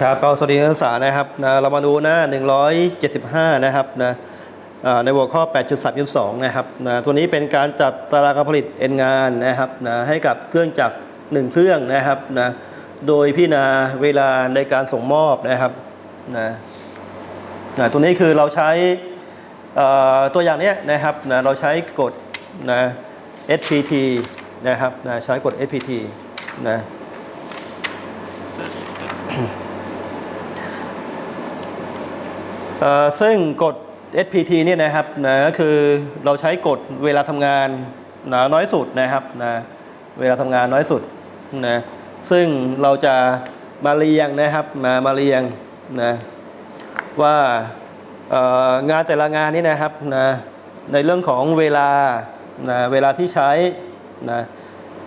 ครับก็สวัสดีนักศึกษานะครับนะเรามาดูหน้า 175 นะครับนะในหัวข้อ 8.3.2 นะครับนะตัวนี้เป็นการจัดตารางการผลิตเอ็นงานนะครับนะให้กับเครื่องจักรหนึ่งเครื่องนะครับนะโดยพิจารณาเวลาในการส่งมอบนะครับนะนะตัวนี้คือเราใช้ตัวอย่างเนี้ยนะครับนะเราใช้กฎนะ SPT นะครับนะใช้กฎ SPT นะ เอ่อ ซึ่งกฎ SPT เนี่ยนะครับนะก็คือเราใช้กฎเวลาทำงานนะน้อยสุดนะครับนะเวลาทำงานน้อยสุดนะซึ่งเราจะมาเรียงนะครับมามาเรียงนะว่างานแต่ละงานนี่นะครับนะในเรื่องของเวลานะเวลาที่ใช้นะ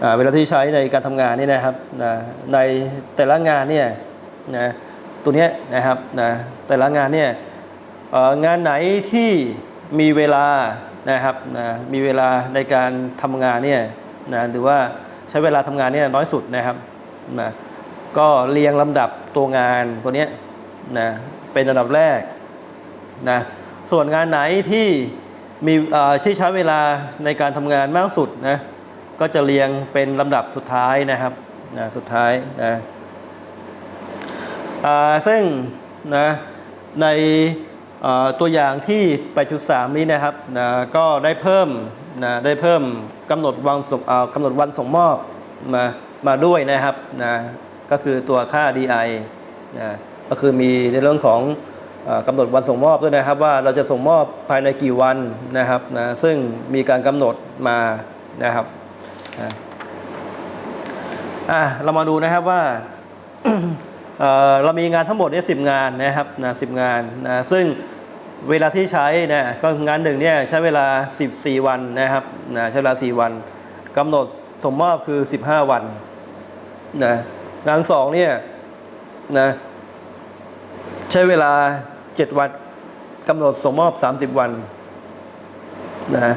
อ่าเวลาที่ใช้ในการทำงานนี่นะครับนะในแต่ละงานเนี่ยนะตัวเนี้ยนะครับนะแต่ละงานเนี่ย งานไหนที่มีเวลานะครับนะมีเวลาในการทำงานเนี่ยนะหรือว่าใช้เวลาทำงานเนี่ยน้อยสุดนะครับนะก็เรียงลำดับตัวงานตัวเนี้ยนะเป็นอันดับแรกนะส่วนงานไหนที่มีใช้ใช้เวลาในการทำงานมากสุดนะก็จะเรียงเป็นลำดับสุดท้ายนะครับนะสุดท้ายนะซึ่งนะใน ตัวอย่างที่ 8.3 นี้นะครับนะก็ได้เพิ่มนะได้เพิ่มกำหนดวันส่งกำหนดวันส่งมอบมามาด้วยนะครับนะก็คือตัวค่า DI นะก็คือมีในเรื่องของอกำหนดวันส่งมอบด้วยนะครับ ว่าเราจะส่งมอบภายในกี่วันนะครับนะซึ่งมีการกำหนดมานะครับนะอะเรามาดูนะครับว่าเอ่อเรามีงานทั้งหมดเนี่ยสิงานนะครับนะสิงานนะซึ่ง เวลาที่ใช้นะก็งานหนึ่งเนี่ยใช้เวลา 14 วันนะครับนะใช้เวลา 4 วันกำหนดส่งมอบคือ 15 วันนะงาน2เนี่ยนะใช้เวลา 7 วันกำหนดส่งมอบ 30 วันนะ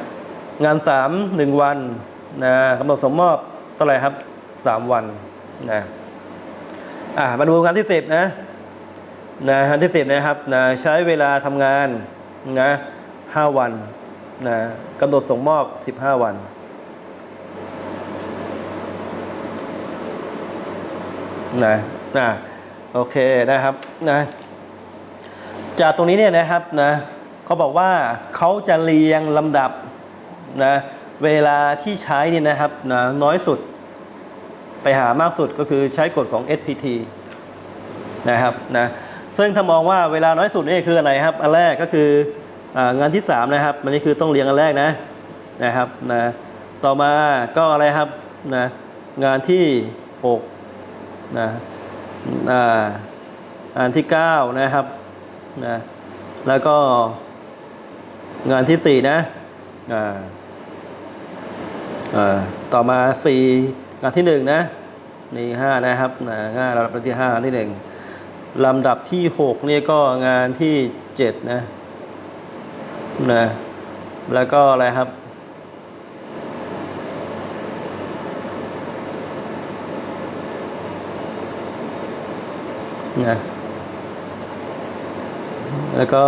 งาน 3 1 วันนะกำหนดส่งมอบเท่าไหร่ครับ 3 วันนะอ่ามาดูงานที่สิบนะ นะงานที่สิบนะครับนะใช้เวลาทำงานนะห้าวันนะกำหนดส่งมอบสิบห้าวันนะนะโอเคนะครับนะจากตรงนี้เนี่ยนะครับนะเขาบอกว่าเขาจะเรียงลำดับนะเวลาที่ใช้เนี่ยนะครับนะน้อยสุด ไปหามากสุดก็คือใช้กฎของ SPT นะครับนะ ซึ่งถ้ามองว่าเวลาน้อยสุดนี่คืออะไรครับ อันแรกก็คืองานที่ 3 นะครับอันนี้คือต้องเรียงอันแรกนะนะครับนะต่อมาก็อะไรครับนะงานที่6นะอ่างานที่ 9 นะครับนะแล้วก็งานที่ 4 นะอ่าอ่าต่อมา 4 งานที่ 1 นะนี่5นะครับนะงานลำดับที่5ที่ 1 ลำดับที่6นี่ก็งานที่7นะนะแล้วก็อะไรครับ นะ แล้วก็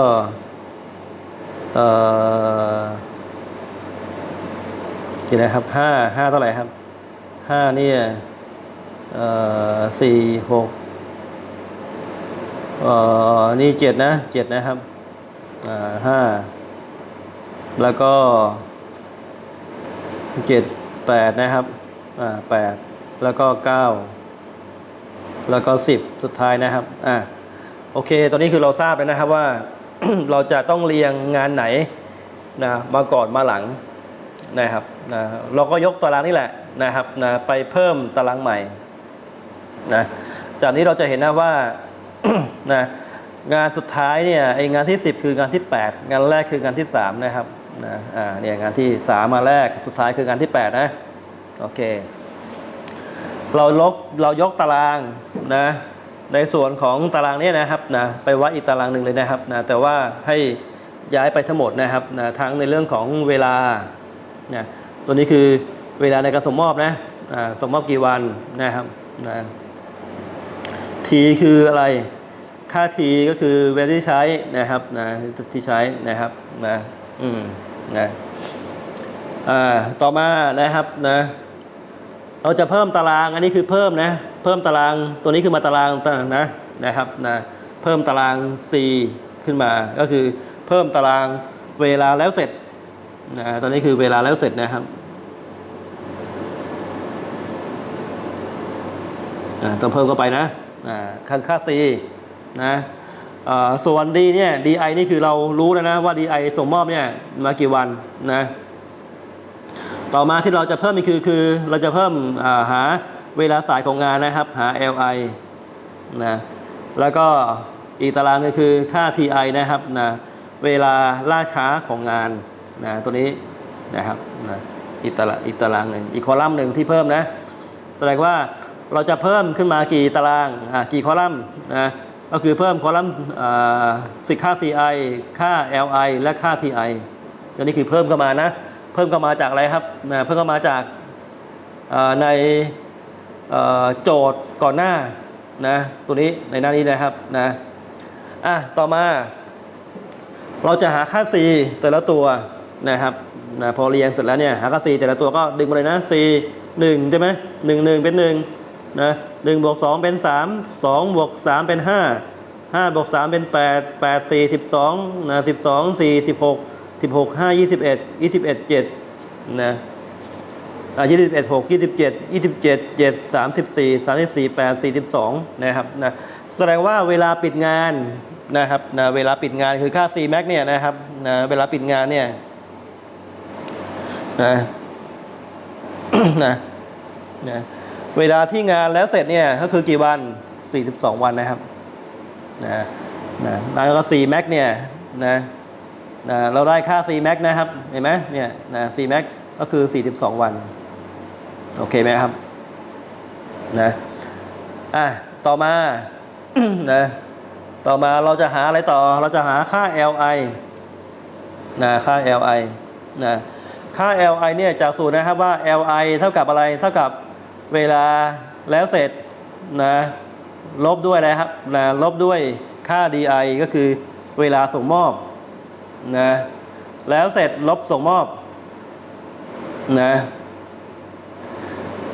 เอ่อกี่นะครับห้าห้าเท่าไหร่ครับห้าเนี่ยเอ่อสี่หก อ่อนี่เจ็ดนะเจ็ดนะครับ อ่าห้าแล้วก็เจ็ดแปดนะครับ อ่าแปดแล้วก็เก้าแล้วก็สิบสุดท้ายนะครับ อ่าโอเค ตอนนี้คือเราทราบแล้วนะครับว่า เราจะต้องเรียงงานไหนนะมาก่อนมาหลังนะครับนะเราก็ยกตารางนี่แหละนะครับนะไปเพิ่มตารางใหม่นะจากนี้เราจะเห็นนะว่า นะงานสุดท้ายเนี่ยไองานที่ 10 คืองานที่ 8 งานแรกคืองานที่ 3 นะครับนะอ่าเนี่ยงานที่ 3 มาแรกสุดท้ายคืองานที่ 8 นะโอเคเราลกเรายกตารางนะในส่วนของตารางเนี้นะครับนะไปวัดอีกตารางหนึ่งเลยนะครับนะแต่ว่าให้ย้ายไปทั้งหมดนะครับนะทั้งในเรื่องของเวลานะตัวนี้คือเวลาในการส่งมอบนะส่งมอบกี่วันนะครับนะ ท t คืออะไร ค่า t ก็คือเวลาที่ใช้นะครับนะที่ใช้นะครับนะอืมนะอ่าต่อมานะครับนะเราจะเพิ่มตารางอันนี้คือเพิ่มนะเพิ่มตารางตัวนี้คือมาตารางต่างนะนะครับนะเพิ่มตาราง c ขึ้นมาก็คือเพิ่มตารางเวลาแล้วเสร็จนะตอนนี้คือเวลาแล้วเสร็จนะครับอ่าต้องเพิ่มเข้าไปนะ ค่าค่า c นะส่วน d เนี่ย di นี่คือเรารู้แล้วนะว่า di ส่งมอบเนี่ยมากี่วันนะต่อมาที่เราจะเพิ่มอีกคือคือเราจะเพิ่มาหาเวลาสายของงานนะครับ หา li นะแล้วก็อีกตารางก็คือค่า ti นะครับนะเวลาล่าช้าของงานนะตัวนี้นะครับนะอีกตารางอีกตารางหนึ่งอีกคอลัมน์หนึ่งที่เพิ่มนะแสดงว่า เราจะเพิ่มขึ้นมากี่ตารางอ่ากี่คอลัมน์นะก็คือเพิ่มคอลัมน์อ่าสิค่า ci ค่า li และค่า ti ตัวนี้คือเพิ่มเข้ามานะ เพิ่มเข้ามาจากอะไรครับนะเพิ่มเข้ามาจากอ่าในอ่อโจทย์ก่อนหน้านะตัวนี้ในหน้านี้นะครับนะอะต่อมา เราจะหาค่า c แต่ละตัวนะครับนะพอเรียงเสร็จแล้วเนี่ยหาค่า c แต่ละตัวก็ดึงมาเลยนะ c 1ใช่ไหมหนึ่งหนึ่งเป็น1นะหนึ่งบวกสองเป็น3 2บวก3เป็น5 5บวก3เป็น8 8 4 12นะ12 4 16 16 5 21 21 7นะอ่า21 6 27 27 7 34 34 8 42นะครับนะแสดงว่าเวลาปิดงานนะครับนะเวลาปิดงานคือค่า C max เนี่ยนะครับนะเวลาปิดงานเนี่ยนะนะนะ เวลาที่งานแล้วเสร็จเนี่ยก็คือกี่วัน 42 วันนะครับนะนะแล้วก็ C max เนี่ยนะนะเราได้ค่า C max นะครับเห็นไหมเนี่ยนะ C max ก็คือ 42 วัน โอเคไหมครับนะอะต่อมานะต่อมาเราจะหาอะไรต่อเราจะหาค่า li นะค่า li นะค่า li เนี่ยจากสูตรนะครับว่า li เท่ากับอะไรเท่ากับ เวลาแล้วเสร็จนะลบด้วยอะไรครับนะลบด้วยค่า di ก็คือเวลาส่งมอบนะแล้วเสร็จลบส่งมอบนะ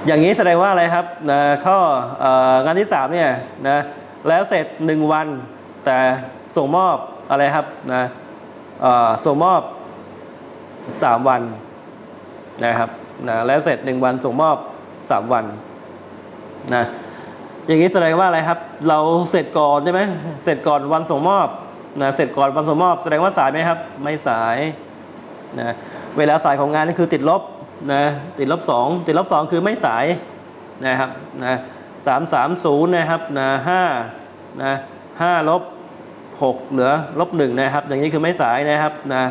อย่างนี้แสดงว่าอะไรครับนะข้องานที่3เนี่ยนะแล้วเสร็จ 1 วัน แต่ส่งมอบอะไรครับนะส่งมอบ 3 วันนะครับนะแล้วเสร็จ 1 วันส่งมอบ 3วันนะอย่างนี้แสดงว่าอะไรครับ เราเสร็จก่อนใช่ไหมเสร็จก่อนวันส่งมอบนะเสร็จก่อนวันส่งมอบแสดงว่าสายไหมครับ ไม่สายนะเวลาสายของงานนี่คือติดลบนะติดลบ2ติดลบ2คือไม่สายนะครับนะสามสามศูนย์นะครับนะห้านะห้าลบหกเหลือลบหนึ่งนะครับ อย่างนี้คือไม่สายนะครับนะ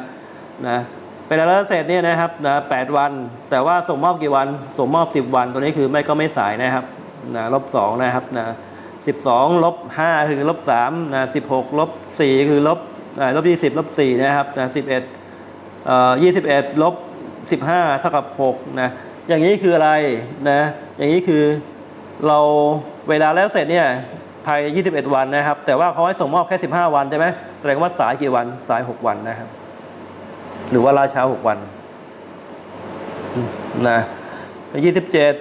นะ เป็นแล้วเสร็จเนี่ยนะครับนะแปดวัน แต่ว่าส่งมอบกี่วันส่งมอบสิบวันตัวนี้คือไม่ก็ไม่สายนะครับนะลบสองนะครับนะสิบสองลบห้าคือลบสามนะสิบหกลบสี่คือลบลบยี่สิบลบสี่นะครับนะสิบเอ็ดเอ่อยี่สิบเอ็ดลบสิบห้าเท่ากับหกนะอย่างนี้คืออะไรนะอย่างนี้คือเราเวลาแล้วเสร็จเนี่ยภายใน21 วันนะครับ แต่ว่าเขาให้ส่งมอบแค่ 15 วันใช่ไหมแสดงว่าสายกี่วัน สาย 6 วันนะครับ หรือว่าล่าช้าหกวันนะยี่สิบเจ็ด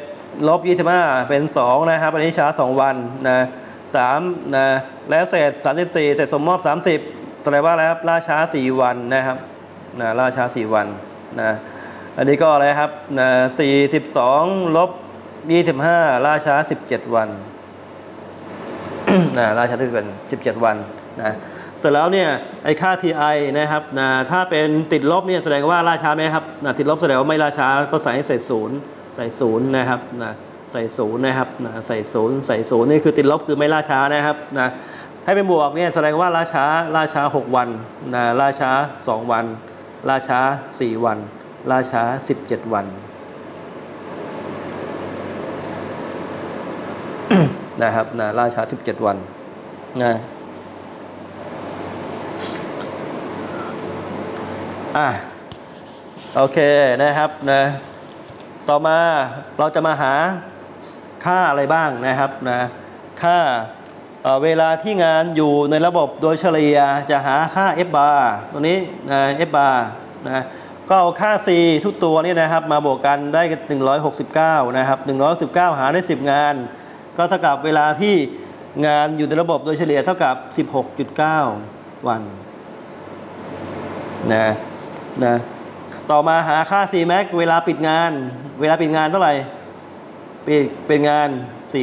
ลบยี่สิบห้าเป็นสองนะครับ อันนี้ช้าสองวันนะสามนะแล้วเสร็จสามสิบสี่เสร็จสมมอบสามสิบแปลว่าแล้วล่าช้าสี่วันนะครับนะล่าช้าสี่วันนะอันนี้ก็อะไรครับนะสี่สิบสองลบยี่สิบห้าล่าช้าสิบเจ็ดวันนะล่าช้าที่เป็นสิบเจ็ดวันนะ ร็จแล้วเนี่ยไอ้ค่า TI นะครับนะถ้าเป็นติดลบเนี่ยแสดงว่าล่าช้าไหมครับนะติดลบแสดงว่าไม่ล่าช้าก็ใส่ให้ใส่ศูนย์ใส่ศูนย์นะครับนะใส่ศูนย์นะครับนะใส่ศูนย์ใส่ศูนย์นี่คือติดลบคือไม่ล่าช้านะครับนะถ้าเป็นบวกเนี่ยแสดงว่าล่าช้าล่าช้า 6 วันนะล่าช้า 2 วัน ล่าช้า 4 วัน ล่าช้า 17 วันนะครับนะล่าช้า 17 วันนะ อะโอเคนะครับนะต่อมาเราจะมาหาค่าอะไรบ้างนะครับนะค่าเอ่อเวลาที่งานอยู่ในระบบโดยเฉลี่ยจะหาค่า f bar ตัวนี้นะ f bar นะก็เอาค่า c ทุกตัวนี่นะครับ มาบวกกันได้ 169 นะครับ 169 หารได้ 10 งาน ก็เท่ากับเวลาที่งานอยู่ในระบบโดยเฉลี่ยเท่ากับ 16.9 วันนะ นะต่อมาหาค่า c max เวลาปิดงาน เวลาปิดงานเท่าไหร่ปิดเป็นงาน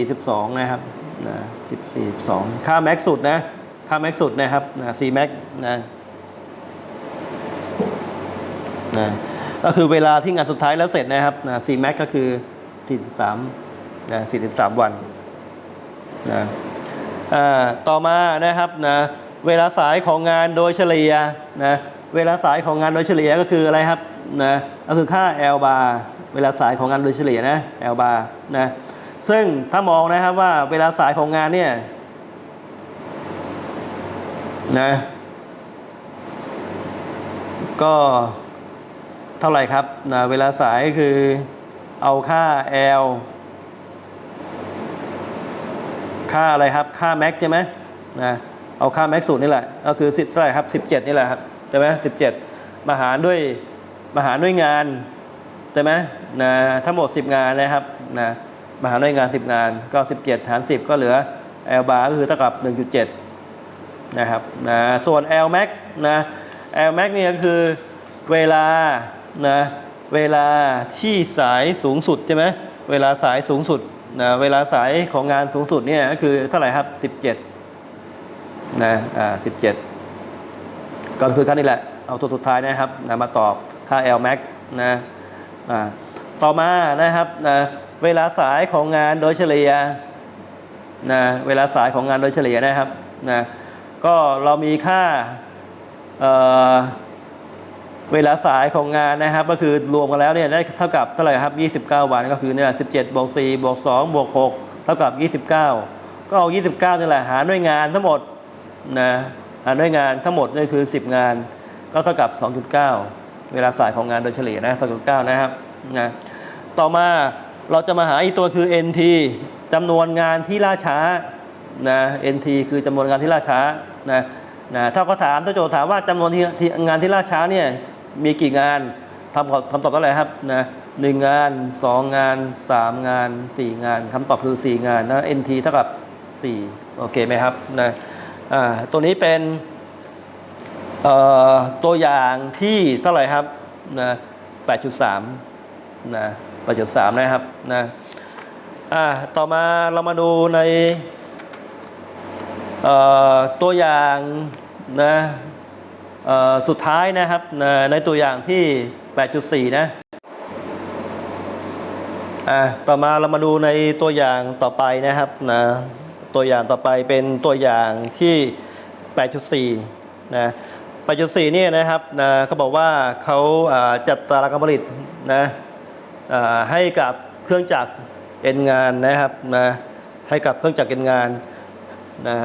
42 นะครับนะติด42 ค่าแม็กสุดนะ ค่าแม็กสุดนะครับนะ C max นะนะก็คือเวลาที่งานสุดท้ายแล้วเสร็จนะครับนะ C max ก็คือ 43 นะ 43 วันนะอ่าต่อมานะครับนะเวลาสายของงานโดยเฉลี่ยนะ เวลาสายของงานโดยเฉลี่ยก็คืออะไรครับนะก็คือค่า L bar เวลาสายของงานโดยเฉลี่ยนะ L bar นะซึ่งถ้ามองนะครับว่าเวลาสายของงานเนี่ยนะก็เท่าไหร่ครับนะเวลาสายคือเอาค่า L ค่าอะไรครับ ค่าแม็กใช่ไหมนะเอาค่าแม็กสูตรนี่แหละ ก็คือสิบเท่าไหร่ครับ 17 นี่แหละครับ ใช่ไหม17มาหารด้วยมาหารด้วยงานใช่ไหมนะทั้งหมด 10 งานนะครับนะมาหารด้วยงาน 10 งานก็ 17 หาร 10 ก็เหลือ L bar ก็คือเท่ากับ 1.7 นะครับนะส่วน L max นะ L max นี่ก็คือเวลานะเวลาที่สายสูงสุดใช่ไหมเวลาสายสูงสุดนะเวลาสายของงานสูงสุดเนี่ยก็คือเท่าไหร่ครับ 17นะอ่า17 ก็คือค่านี้แหละ เอาตัวสุดท้ายนะครับนะมาตอบค่า L max นะต่อมานะครับนะเวลาสายของงานโดยเฉลี่ยนะเวลาสายของงานโดยเฉลี่ยนะครับนะก็เรามีค่าเเวลาสายของงานนะครับ ก็คือรวมกันแล้วเนี่ยได้เท่ากับเท่าไหร่ครับ 29 วันก็คือเนี่ย17บวก4บวก2บวก6เท่ากับ 29 ก็เอา 29นี่แหละหารด้วยงานทั้งหมดนะ ด้วยงานทั้งหมดนี่คือ 10 งานก็เท่ากับ 2.9 เวลาสายของงานโดยเฉลี่ยนะ 2.9 นะครับนะต่อมาเราจะมาหาอีกตัวคือ NT จำนวนงานที่ล่าช้านะ NT คือจำนวนงานที่ล่าช้านะนะถ้าเขาถามถ้าโจทย์ถามว่าจำนวนที่ทงานที่ล่าช้าเนี่ยมีกี่งานทำคำตอบเท่าไรครับนะหนึ่งงานสองงานสามงานสี่งานคำตอบคือสี่งานนะ NT เท่ากับสี่โอเคไหมครับนะ ตัวนี้เป็นตัวอย่างที่เท่าไหร่ครับนะ8.3นะ8.3 นะครับนะอ่าต่อมาเรามาดูในตัวอย่างนะสุดท้ายนะครับนะในตัวอย่างที่ 8.4 นะอ่าต่อมาเรามาดูในตัวอย่างต่อไปนะครับนะ ตัวอย่างต่อไปเป็นตัวอย่างที่ 8.4 นะ 8.4 เนี่ยนะครับนะเขาบอกว่าเขาจัดตารางการผลิตนะให้กับเครื่องจักรเอ็นงานนะครับนะให้กับเครื่องจักรเอ็นงานนะ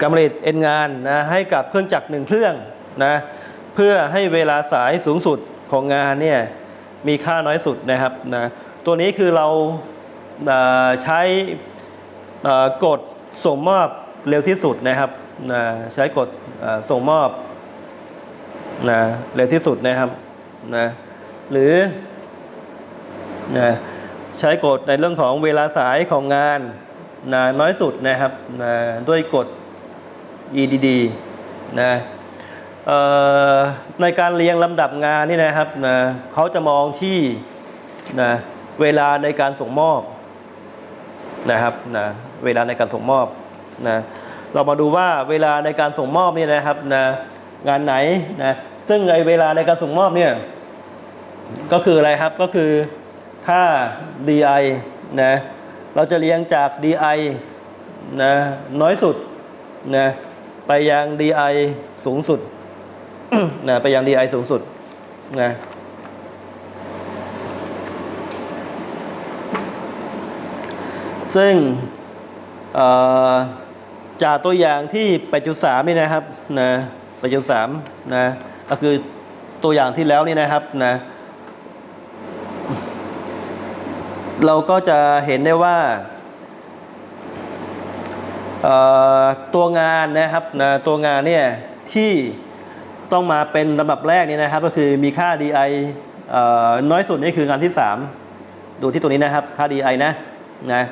การผลิตเอ็นงานนะให้กับเครื่องจักรหนึ่งเครื่องนะเพื่อให้เวลาสายสูงสุดของงานเนี่ยมีค่าน้อยสุดนะครับนะตัวนี้คือเราใช้ กดส่งมอบเร็วที่สุดนะครับใช้กดส่งมอบนะเร็วที่สุดนะครับนะหรือนะใช้กฎในเรื่องของเวลาสายของงานนะน้อยสุดนะครับนะด้วยกฎ EDD นะในการเรียงลำดับงานนี่นะครับนะเขาจะมองที่นะเวลาในการส่งมอบ นะครับนะเวลาในการส่งมอบนะเรามาดูว่าเวลาในการส่งมอบเนี่ยนะครับนะงานไหนนะซึ่งไอเวลาในการส่งมอบเนี่ยก็คืออะไรครับก็คือค่า DI นะเราจะเรียงจาก DI นะน้อยสุดนะไปยัง DI สูงสุดนะไปยัง DI สูงสุดนะ ซึ่งจากตัวอย่างที่ 8.3 นี่นะครับนะ8.3 นะก็คือตัวอย่างที่แล้วนี่นะครับนะเราก็จะเห็นได้ว่าตัวงานนะครับนะตัวงานเนี่ยที่ต้องมาเป็นลำดับแรกนี่นะครับ ก็คือมีค่า DI น้อยสุดนี่คืองานที่ 3 ดูที่ตัวนี้นะครับ ค่า DI นะนะ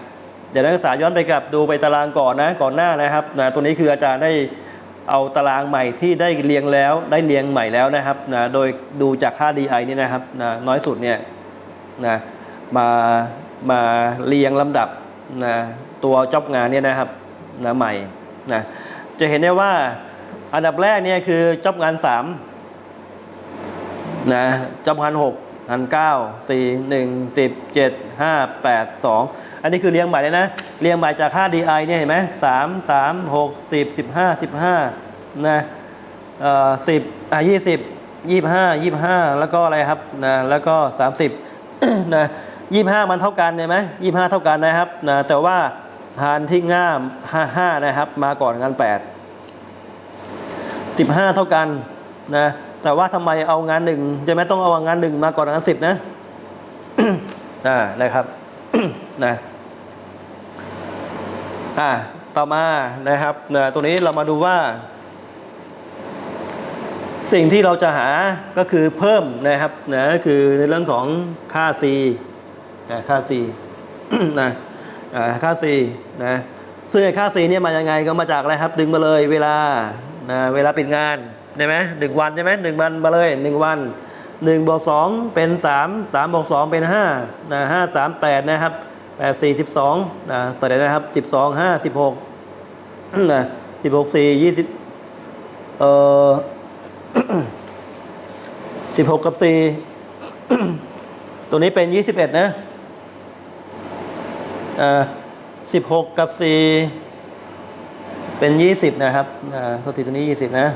เดี๋ยวนักศึกษาย้อนไปกลับดูไปตารางก่อนนะก่อนหน้านะครับนะตัวนี้คืออาจารย์ได้เอาตารางใหม่ที่ได้เรียงแล้วได้เรียงใหม่แล้วนะครับนะโดยดูจากค่า DI นี่นะครับนะน้อยสุดเนี่ยนะมามาเรียงลำดับนะตัวจ็อบงานเนี่ยนะครับนะใหม่นะจะเห็นได้ว่าอันดับแรกเนี่ยคือจ็อบงาน3นะจำพันหกพันเก้าสี่หนึ่งสิบเจ็ดห้าแปดส อันนี้คือเรียงใหม่เลยนะ เรียงใหม่จากค่า DI เนี่ยเห็นไหมสามสามหกสิบสิบห้าสิบห้านะเอ่อสิบอะยี่สิบยี่ห้ายี่ห้าแล้วก็อะไรครับนะแล้วก็สามสิบนะยี่ห้ามันเท่ากันเห็นไหมยี่ห้าเท่ากันนะครับนะแต่ว่าหารที่ง่ามห้าห้านะครับ มาก่อนงานแปดสิบห้าเท่ากันนะแต่ว่าทำไมเอางานหนึ่งจะไม่ต้องเอางานหนึ่งมาก่อนงานสิบนะอ่านะครับนะ อ่าต่อมานะครับนะตรงนี้เรามาดูว่า สิ่งที่เราจะหาก็คือเพิ่มนะครับนะก็คือในเรื่องของค่า C นะค่า C นะอ่าค่า C นะซึ่งค่า C เนี่ยมายังไงก็มาจากอะไรครับ ดึงมาเลยเวลานะเวลาปิดงานได้ไหมหนึ่งวันใช่ไหมหนึ่งวันมาเลยหนึ่งวันหนึ่งบวกสองเป็นสามสามบวกสองเป็นห้านะห้าสามแปดนะครับ แปดสี่สิบสองนะแสดงนะครับสิบสองห้าสิบหกนะสิบหกสี่ยี่สิบเอ่อสิบหกกับสี่ตัวนี้เป็นยี่สิบเอ็ดนะอ่าสิบหกกับสี่เป็นยี่สิบนะครับอ่าตัวทีตัวนี้ยี่สิบนะ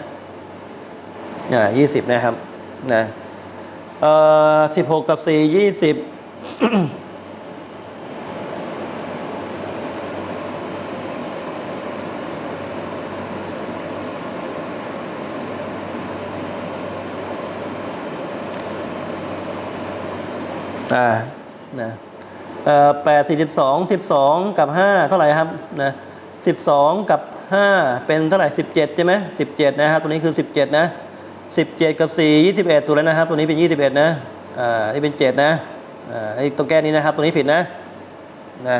อ่ายี่สิบนะครับนะเอ่อสิบหกกับสี่ยี่สิบ อ่านะเอ่อแปดสี่สิบสองสิบสองกับห้าเท่าไหร่ครับนะสิบสองกับห้าเป็นเท่าไหร่สิบเจ็ดใช่ไหมสิบเจ็ดนะครับตัวนี้คือสิบเจ็ดนะสิบเจ็ดกับสี่ยี่สิบเอ็ดตัวแล้วนะครับ ตัวนี้เป็นยี่สิบเอ็ดนะอ่านี่เป็นเจ็ดนะอ่าไอ้ตัวแก้นี้นะครับ ตัวนี้ผิดนะนะ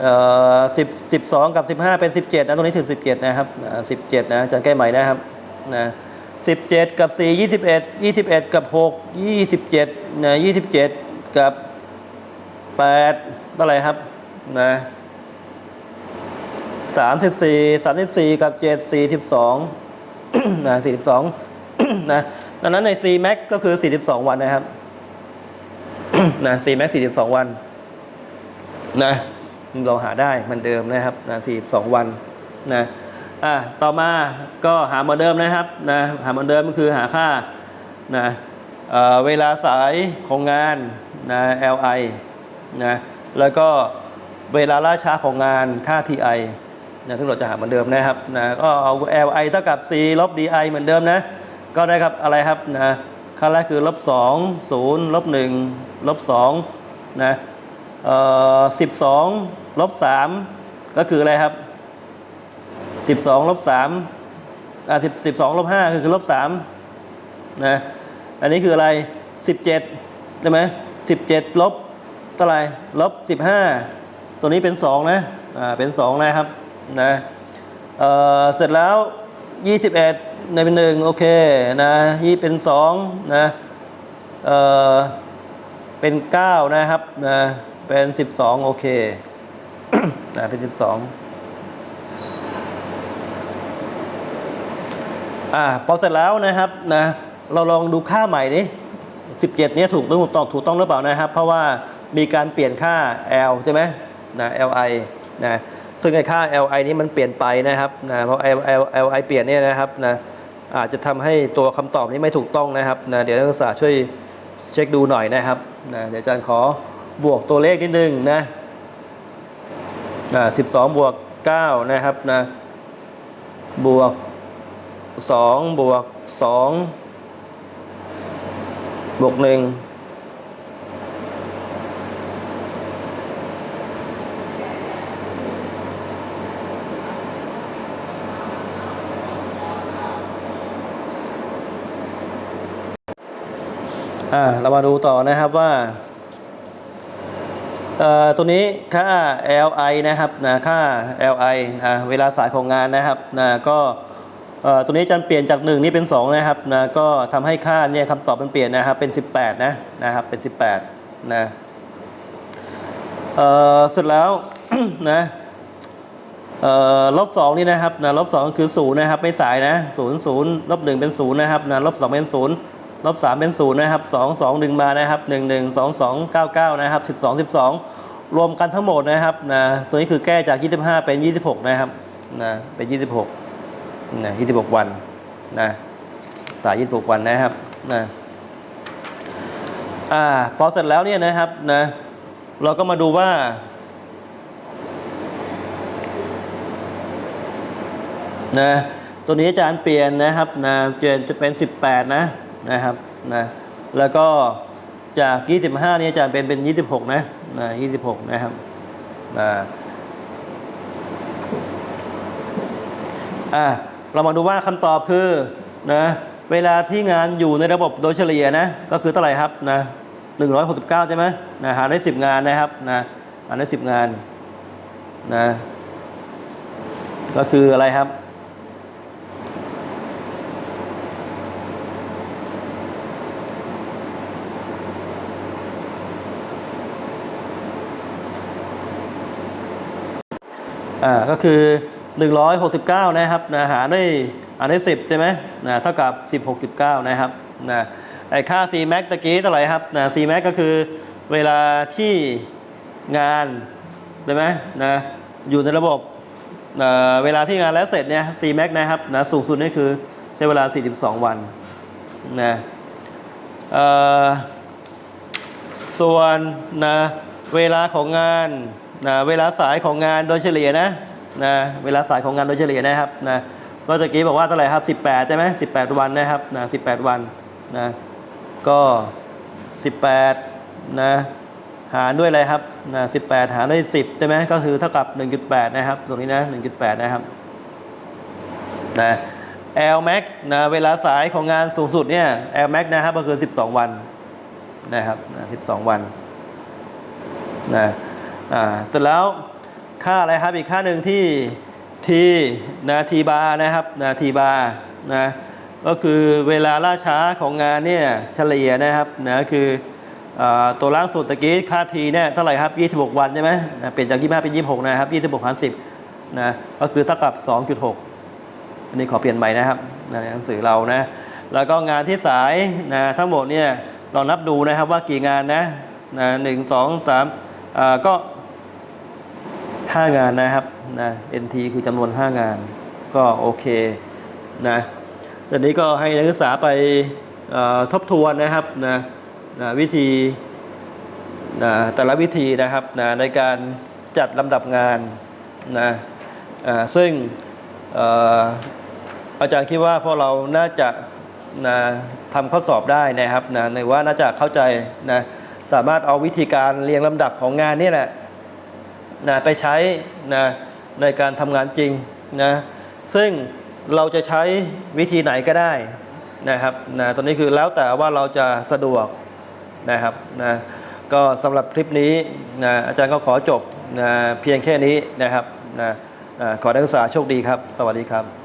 เอ่อสิบสิบสองกับสิบห้าเป็นสิบเจ็ดนะตัวนี้ถึงสิบเจ็ดนะครับสิบเจ็ดนะจะแก้ใหม่นะครับนะ สิบเจ็ดกับสี่ยี่สิบเอ็ดยี่สิบเอ็ดกับหกยี่สิบเจ็ดนะยี่สิบเจ็ดกับแปดเท่าไหร่ครับนะสามสิบสี่สามสิบสี่กับเจ็ดสี่สิบสองนะสี่สิบสองนะดังนั้นใน C max ก็คือสี่สิบสองวันนะครับนะ C max สี่สิบสองวันนะเราหาได้เหมือนเดิมนะครับนะ42 วันนะ อะต่อมาก็หาเหมือนเดิมนะครับนะหาเหมือนเดิมก็คือหาค่านะเเวลาสายของงานนะ LI นะแล้วก็เวลาล่าช้าของงานค่า TI นะที่เราจะหาเหมือนเดิมนะครับนะก็เอา LI เท่ากับ C ลบ DI เหมือนเดิมนะ ก็ได้ครับอะไรครับนะค่าแรกคือลบ2 0ลบ1ลบ2นะเอ่อสิบสองลบสามก็คืออะไรครับ สิบสองลบสามอ่าสิบสิบสองลบห้าคือลบสามนะอันนี้คืออะไรสิบเจ็ดใช่ไหมสิบเจ็ดลบเท่าไหร่ลบสิบห้าตัวนี้เป็นสองนะอ่าเป็นสองนะครับนะเอ่อเสร็จแล้วยี่สิบเอ็ดในเป็นหนึ่งโอเคนะยี่เป็นสองนะเอ่อเป็น9นะครับนะเป็น12โอเคนะเป็น12อ่่าพอเสร็จแล้วนะครับนะเราลองดูค่าใหม่ดิ17 เนี้ยถูกต้องถูกต้องถูกต้องหรือเปล่านะครับ เพราะว่ามีการเปลี่ยนค่า L ใช่ไหมนะ Li นะซึ่งไอ้ค่า Li นี้มันเปลี่ยนไปนะครับนะเพราะ L L Li เปลี่ยนเนี่ยนะครับนะอาจจะทำให้ตัวคำตอบนี้ไม่ถูกต้องนะครับนะเดี๋ยวนักศึกษาช่วยเช็คดูหน่อยนะครับนะเดี๋ยวอาจารย์ขอบวกตัวเลขนิดนึงนะนะสิบสองบวกเก้านะครับนะบวก สองบวกสองบวกหนึ่งอ่าเรามาดูต่อนะครับว่าตัวนี้ค่า li นะครับนะค่า Li อ่าเวลาสายของงานนะครับนะก็ ตัวนี้อาจารย์เปลี่ยนจาก 1 นี่เป็น 2 นะครับนะก็ทำให้ค่าเนี่ยคำตอบมันเปลี่ยนนะครับเป็น 18 นะนะครับเป็น 18 นะเสร็จแล้วนะลบสองนี่นะครับนะลบสองคือศูนย์นะครับไม่สายนะศูนย์ศูนย์ลบหนึ่งเป็นศูนย์นะครับนะลบสองเป็นศูนย์ลบสามเป็นศูนย์นะครับสองสองหนึ่งมานะครับหนึ่งหนึ่งสองสองเก้าเก้านะครับสิบสองสิบสองรวมกันทั้งหมดนะครับนะตัวนี้คือแก้จากยี่สิบห้าเป็นยี่สิบหกนะครับนะเป็นยี่สิบหก นะยี่สิบหกวันนะสายยี่สิบหกวันนะครับนะอ่าพอเสร็จแล้วเนี่ยนะครับนะเราก็มาดูว่า นะตัวนี้อาจารย์เปลี่ยนนะครับนะเปลี่ยนจะเป็น 18 นะนะครับนะแล้วก็จาก 25 นี้อาจารย์เป็นเป็น 26 นะนะ26 นะครับนะอะ เรามาดูว่าคำตอบคือนะเวลาที่งานอยู่ในระบบโดยเฉลี่ยนะก็คือเท่าไหร่ครับนะ169 ใช่ไหมนะหารได้ 10 งานนะครับนะหารได้ 10 งานนะก็คืออะไรครับอ่าก็คือ 169 นะครับนะหารด้หารได้10ใช่ไหมนะเท่ากับ 16.9 นะครับนะไอค่า C max ตะกี้เท่าไหร่ครับนะ C max ก็คือเวลาที่งานใช่ไหมนะอยู่ในระบบนะเวลาที่งานแล้วเสร็จเนี่ย C max นะครับนะสูงสุดนี่คือใช้เวลา 42 วันนะเอ่อส่วนนะเวลาของงานนะเวลาสายของงานโดยเฉลี่ยนะ นะเวลาสายของงานโดยเฉลี่ยนะครับนะก็ตะกี้บอกว่าเท่าไหร่ครับ18ใช่ไหม18 วันนะครับนะ18 วันนะก็ 18นะหารด้วยอะไรครับนะ18 หารด้วย 10ใช่ไหมก็คือเท่ากับ 1.8 นะครับ ตรงนี้นะ 1.8 นะครับนะ L max นะเวลาสายของงานสูงสุดเนี่ย L max นะครับก็คือ 12 วันนะครับนะ12 วันนะอ่าเสร็จแล้ว ค่าอะไรครับอีกค่าหนึ่งที่ t นะ t bar นะครับนะ t bar นะก็คือเวลาล่าช้าของงานเนี่ยเฉลี่ยนะครับนะคืออตัวล่างสุดตะกี้ค่า t เนี่ยเท่าไหร่ครับ 26 วันใช่ไหมนะเปลี่ยนจาก 25 เป็น 26 นะครับ 26หาร10นะก็คือเท่ากับ 2.6 อันนี้ขอเปลี่ยนใหม่นะครับในหนังสือเรานะแล้วก็งานที่สายนะทั้งหมดเนี่ยลองนับดูนะครับว่ากี่งานนะนะหนึ่งสองสามก็ ห้างานนะครับนะ NT คือจำนวน 5 งาน ก็โอเคนะตอนนี้ก็ให้นักศึกษาไปทบทวนนะครับนะนะวิธีนะแต่ละวิธีนะครับนะในการจัดลำดับงานนะซึ่งเอ่ออาจารย์คิดว่าพวกเราน่าจะนะทำข้อสอบได้นะครับนะในว่าน่าจะเข้าใจนะสามารถเอาวิธีการเรียงลำดับของงานนี่แหละ นะไปใช้นะในการทำงานจริงนะซึ่งเราจะใช้วิธีไหนก็ได้นะครับนะตอนนี้คือแล้วแต่ว่าเราจะสะดวกนะครับนะก็สำหรับคลิปนี้นะอาจารย์ก็ขอจบนะเพียงแค่นี้นะครับนะอ่าขอนักศึกษาโชคดีครับ สวัสดีครับ